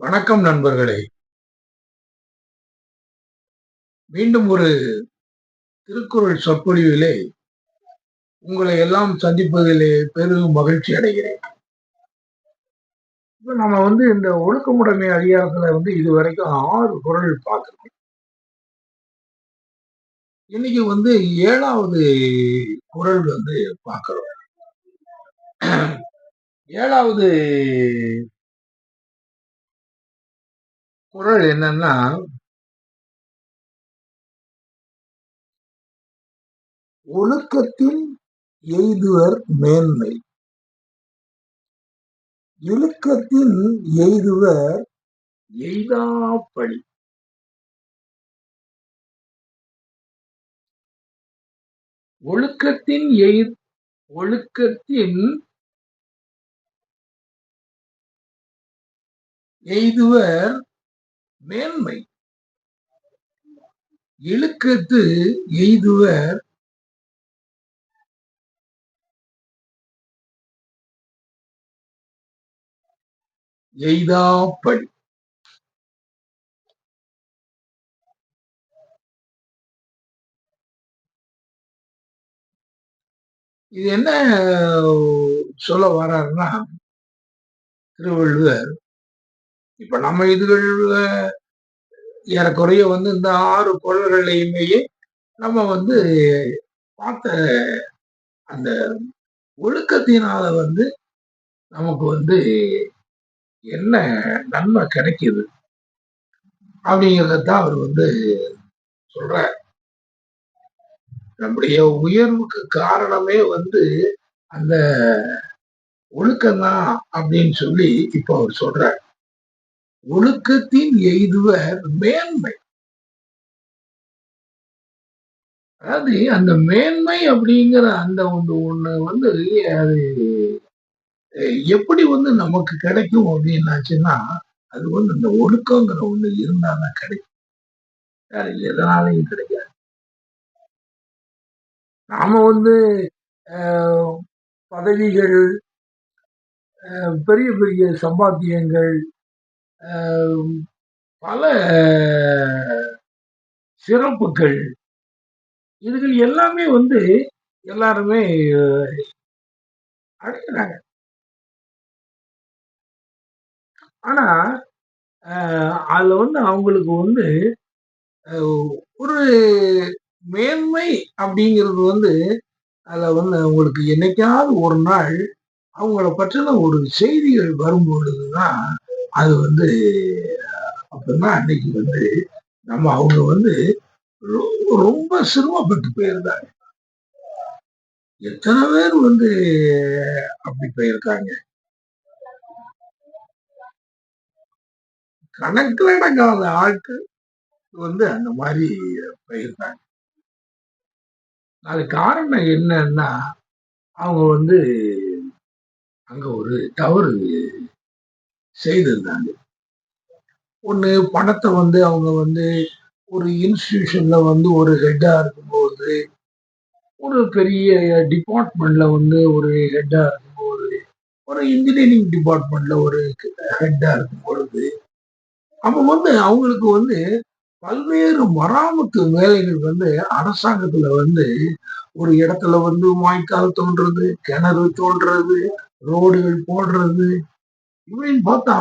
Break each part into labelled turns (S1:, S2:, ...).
S1: வணக்கம் நண்பர்களே மீண்டும் ஒரு திருக்குறள் சொற்பொழிவிலே
S2: உங்களை எல்லாம் சந்திப்பதிலே பெரும் மகிழ்ச்சி அடைகிறேன் இப்ப நம்ம வந்து இந்த ஒழுக்கமுடைமை அதிகாரத்துல வந்து இதுவரைக்கும்
S1: ஆறு குரல் பார்க்கணும் இன்னைக்கு வந்து ஏழாவது குரல் வந்து பார்க்கிறோம் ஏழாவது குரல் என்னன்னா ஒழுக்கத்தில் எய்துவர் மேன்மை இழுக்கத்தின் எய்துவர் எய்தாப்படி ஒழுக்கத்தின் எய் ஒழுக்கத்தின் எய்துவர் மேன்மை இழுக்கத்து எய்துவர் எய்தாப்படி இது என்ன சொல்ல வர்றாருன்னா
S2: திருவள்ளுவர் இப்ப நம்ம இதுகள் ஏறக்குறைய வந்து இந்த ஆறு குரல்களையுமே நம்ம வந்து பார்த்த அந்த ஒழுக்கத்தினால வந்து
S1: நமக்கு வந்து என்ன நன்மை கிடைக்குது
S2: அப்படிங்கிறதான் அவர் வந்து சொல்றார் நம்முடைய உயர்வுக்கு காரணமே வந்து அந்த ஒழுக்கம்தான் அப்படின்னு சொல்லி இப்போ அவர் சொல்றார் ஒழுக்கத்தின் எய்துவர்
S1: மேன்மை அதாவது அந்த மேன்மை
S2: அப்படிங்கிற அந்த ஒன்று ஒண்ணு வந்து அது எப்படி வந்து நமக்கு கிடைக்கும் அப்படின்னாச்சுன்னா அது வந்து இந்த ஒழுக்கங்கிற ஒண்ணு இருந்தால்தான்
S1: கிடைக்கும் வேற எதனாலையும் கிடைக்காது நாம வந்து பதவிகள் பெரிய பெரிய சம்பாத்தியங்கள் பல சிறப்புகள் இதுகள் எல்லாமே வந்து எல்லாருமே அடைகிறாங்க ஆனா அதுல வந்து அவங்களுக்கு
S2: வந்து ஒரு மேன்மை அப்படிங்கிறது வந்து அதுல வந்து அவங்களுக்கு என்னைக்காவது ஒரு நாள் அவங்கள பற்றின ஒரு செய்திகள் வரும்பொழுது தான் அது வந்து அப்படின்னா அன்னைக்கு வந்து நம்ம அவங்க வந்து ரொம்ப சிரமப்பட்டு போயிருந்தாங்க எத்தனை பேர் வந்து அப்படி போயிருக்காங்க
S1: கணக்கில் அடங்காத ஆட்கள் வந்து அந்த மாதிரி போயிருந்தாங்க அது
S2: காரணம் என்னன்னா
S1: அவங்க வந்து அங்க ஒரு தவறு செய்திருந்தாங்க
S2: ஒன்று பணத்தை வந்து அவங்க வந்து ஒரு இன்ஸ்டிடியூஷன்ல வந்து ஒரு ஹெட்டா இருக்கும்போது ஒரு பெரிய டிபார்ட்மெண்ட்ல வந்து ஒரு ஹெட்டா இருக்கும்போது ஒரு இன்ஜினியரிங் டிபார்ட்மெண்ட்ல ஒரு ஹெட்டா இருக்கும் பொழுது வந்து அவங்களுக்கு வந்து பல்வேறு மராமத்து வேலைகள் வந்து அரசாங்கத்துல வந்து ஒரு இடத்துல வந்து வாய்க்கால் தோன்றது கிணறு தோன்றது ரோடுகள் போடுறது இப்படின்னு பார்த்தா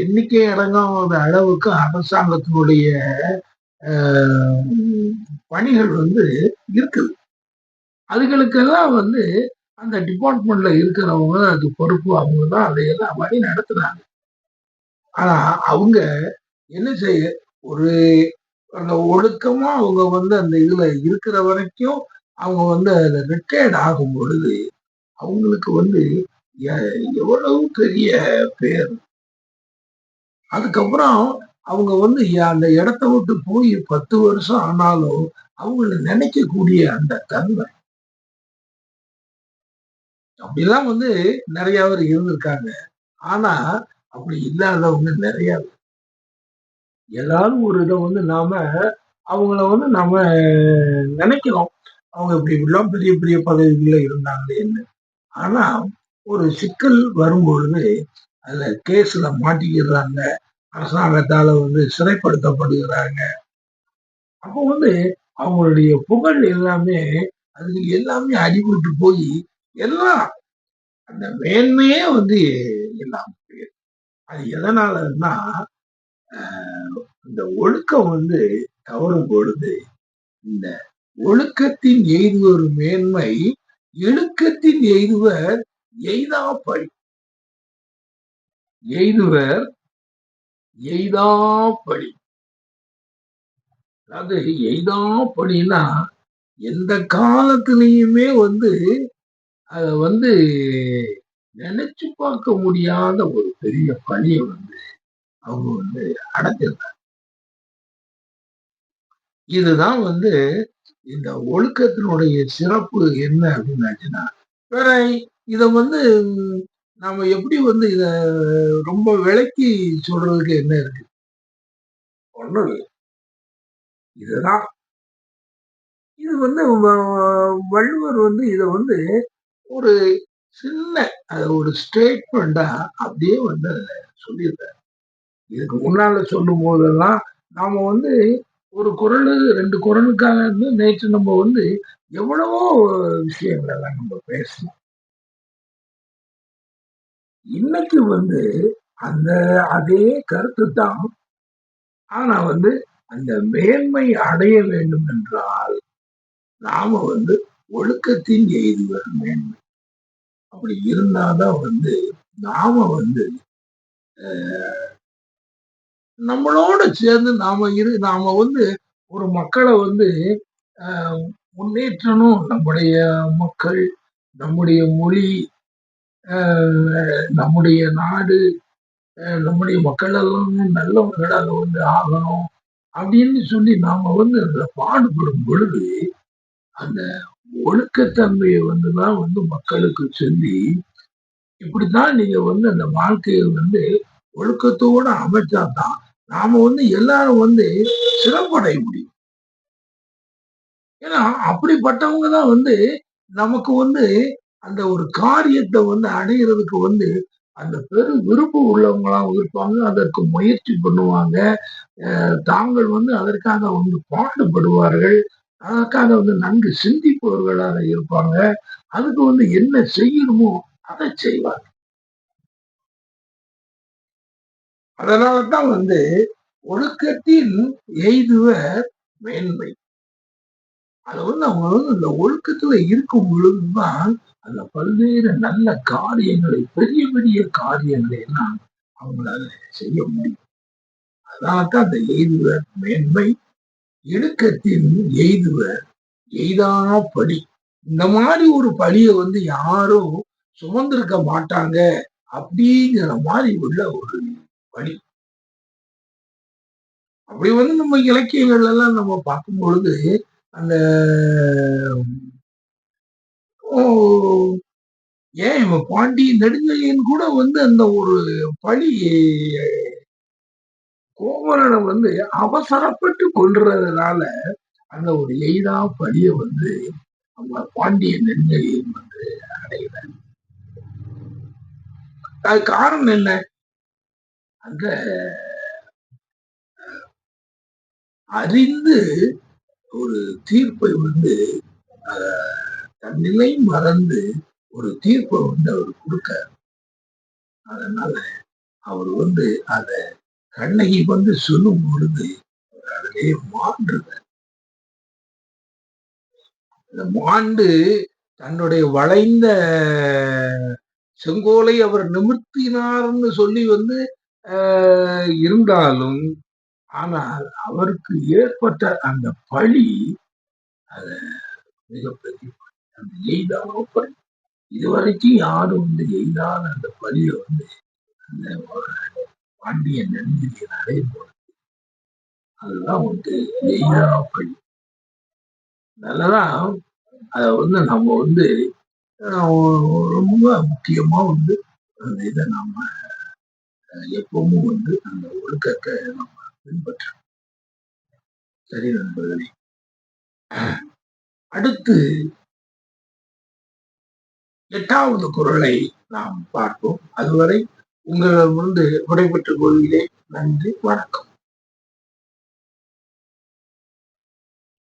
S2: எண்ணிக்கை அடங்காத அளவுக்கு அரசாங்கத்தினுடைய பணிகள் வந்து இருக்குது அதுகளுக்கெல்லாம் வந்து அந்த டிபார்ட்மெண்ட்ல இருக்கிறவங்க அது பொறுப்பு அவங்க தான் அதையெல்லாம் வழி நடத்துறாங்க ஆனா அவங்க என்ன செய்ய ஒரு அந்த ஒழுக்கமா அவங்க வந்து அந்த இதுல இருக்கிற வரைக்கும் அவங்க வந்து அதுல ரிட்டையர்ட் ஆகும் பொழுது அவங்களுக்கு வந்து எவ்வளவு பெரிய பேர் அதுக்கப்புறம் அவங்க வந்து அந்த இடத்த விட்டு போய் பத்து வருஷம் ஆனாலும் அவங்கள நினைக்கக்கூடிய அந்த தன்மை அப்படிலாம் வந்து நிறைய பேர் இருந்திருக்காங்க ஆனா அப்படி இல்லாதவங்க நிறைய ஏதாவது ஒரு இதை வந்து நாம அவங்கள வந்து நம்ம நினைக்கிறோம் அவங்க இப்படி இப்படிலாம் பெரிய பெரிய பதவிகள்ல இருந்தாங்களேன்னு ஆனா ஒரு சிக்கல் வரும்பொழுது அதுல கேஸ்ல மாட்டிக்கிறாங்க அரசாங்கத்தால வந்து சிறைப்படுத்தப்படுகிறாங்க அப்போ வந்து அவங்களுடைய புகழ் எல்லாமே அது எல்லாமே அடிபட்டு போய் எல்லாம் அந்த மேன்மையே வந்து எல்லாம் அது எதனாலன்னா இந்த ஒழுக்கம் வந்து தவறும் பொழுது இந்த ஒழுக்கத்தின் எய்துவர் மேன்மை எழுக்கத்தின் எய்துவர் எய்தாப்பழி
S1: எய்துவர் எய்தா
S2: அதாவது எய்தாப்பழின்னா எய்தா எந்த காலத்திலையுமே வந்து அத வந்து நினைச்சு பார்க்க முடியாத ஒரு பெரிய பணியை வந்து அவங்க வந்து அடைஞ்சிருந்தாங்க இதுதான் வந்து இந்த ஒழுக்கத்தினுடைய சிறப்பு என்ன அப்படின்னு வேற இதை வந்து நாம எப்படி வந்து இத ரொம்ப விளக்கி சொல்றதுக்கு என்ன இருக்கு ஒன்றும்
S1: இல்லை இதுதான் இது வந்து
S2: வள்ளுவர் வந்து இதை வந்து ஒரு சின்ன ஒரு ஸ்டேட்மெண்டா அப்படியே வந்து சொல்லியிருந்தார் இதுக்கு முன்னால சொல்லும் போதெல்லாம் நாம வந்து ஒரு குரல் ரெண்டு குரலுக்காக இருந்து நேற்று நம்ம வந்து எவ்வளவோ
S1: விஷயங்கள் எல்லாம் நம்ம பேசணும்
S2: இன்னைக்கு வந்து அந்த அதே கருத்து தான் ஆனா வந்து அந்த மேன்மை அடைய வேண்டும் என்றால் நாம வந்து ஒழுக்கத்தின் எய்துவர் மேன்மை அப்படி இருந்தாதான் வந்து நாம வந்து நம்மளோட சேர்ந்து நாம இரு நாம வந்து ஒரு மக்களை வந்து முன்னேற்றணும் நம்முடைய மக்கள் நம்முடைய மொழி நம்முடைய நாடு நம்முடைய மக்கள் எல்லாம் நல்லவர்களாக வந்து ஆகணும் அப்படின்னு சொல்லி நாம வந்து அதில் பாடுபடும் பொழுது அந்த ஒழுக்கத்தன்மையை வந்துதான் வந்து மக்களுக்கு சொல்லி இப்படித்தான் நீங்க வந்து அந்த வாழ்க்கையை வந்து ஒழுக்கத்தோட அமைச்சா தான் நாம வந்து எல்லாரும் வந்து சிறப்படைய முடியும் ஏன்னா அப்படிப்பட்டவங்க தான் வந்து நமக்கு வந்து அந்த ஒரு காரியத்தை வந்து அடையிறதுக்கு வந்து அந்த பெரு விருப்பம் உள்ளவங்களாகவும் இருப்பாங்க அதற்கு முயற்சி பண்ணுவாங்க தாங்கள் வந்து அதற்காக வந்து பாடுபடுவார்கள் அதற்காக வந்து நன்கு சிந்திப்பவர்களாக இருப்பாங்க அதுக்கு வந்து என்ன செய்யணுமோ அதை செய்வாங்க
S1: அதனால தான் வந்து ஒழுக்கத்தில்
S2: எய்துவர் மேன்மை அது வந்து அவங்க வந்து இந்த ஒழுக்கத்துல இருக்கும் பொழுதுதான் அதுல பல்வேறு நல்ல காரியங்களை பெரிய பெரிய காரியங்களை எல்லாம் அவங்களால செய்ய முடியும் அதனால்தான் அந்த எய்துவர் மேன்மை இணக்கத்தின் எய்துவர் எய்தா படி இந்த மாதிரி ஒரு பழியை வந்து யாரும் சுமந்திருக்க மாட்டாங்க அப்படிங்கிற மாதிரி உள்ள ஒரு பழி அப்படி வந்து நம்ம இலக்கியங்கள் எல்லாம் நம்ம பார்க்கும் பொழுது அந்த ஏன் இவன் பாண்டி நெடுஞ்செழியன் கூட வந்து அந்த ஒரு பழி கோமரனை வந்து அவசரப்பட்டு கொள்றதுனால அந்த ஒரு எய்தா பழிய வந்து அவங்க பாண்டிய நெடுஞ்செழியன் வந்து அடையல அது
S1: காரணம் என்ன அந்த அறிந்து ஒரு தீர்ப்பை வந்து நிலை மறந்து ஒரு தீர்ப்பை வந்து அவர் கொடுக்கார் அதனால அவர் வந்து அத கண்ணகி வந்து சொல்லும் பொழுது
S2: அவர் அதிலே மாண்டுறார் மாண்டு தன்னுடைய வளைந்த செங்கோலை அவர் நிமிர்த்தினார்னு சொல்லி வந்து இருந்தாலும் ஆனால் அவருக்கு ஏற்பட்ட அந்த பழி அத மிகப்பெரிய அந்த பலி இதுவரைக்கும் யாரும் வந்து எய்தாத அந்த பலியை வந்து
S1: அந்த பாண்டிய நன்றியினாலே போடுது அதுதான் வந்து எய்தா பலி அதனாலதான் அதை வந்து நம்ம வந்து ரொம்ப முக்கியமா வந்து அந்த இதை நம்ம எப்பவும் வந்து அந்த ஒழுக்கத்தை நம்ம பின்பற்றணும் சரி நண்பர்களே அடுத்து எட்டாவது குரலை நாம் பார்ப்போம் அதுவரை உங்களிடமிருந்து விடைபெற்றுக் கொள்கிறேன் நன்றி வணக்கம்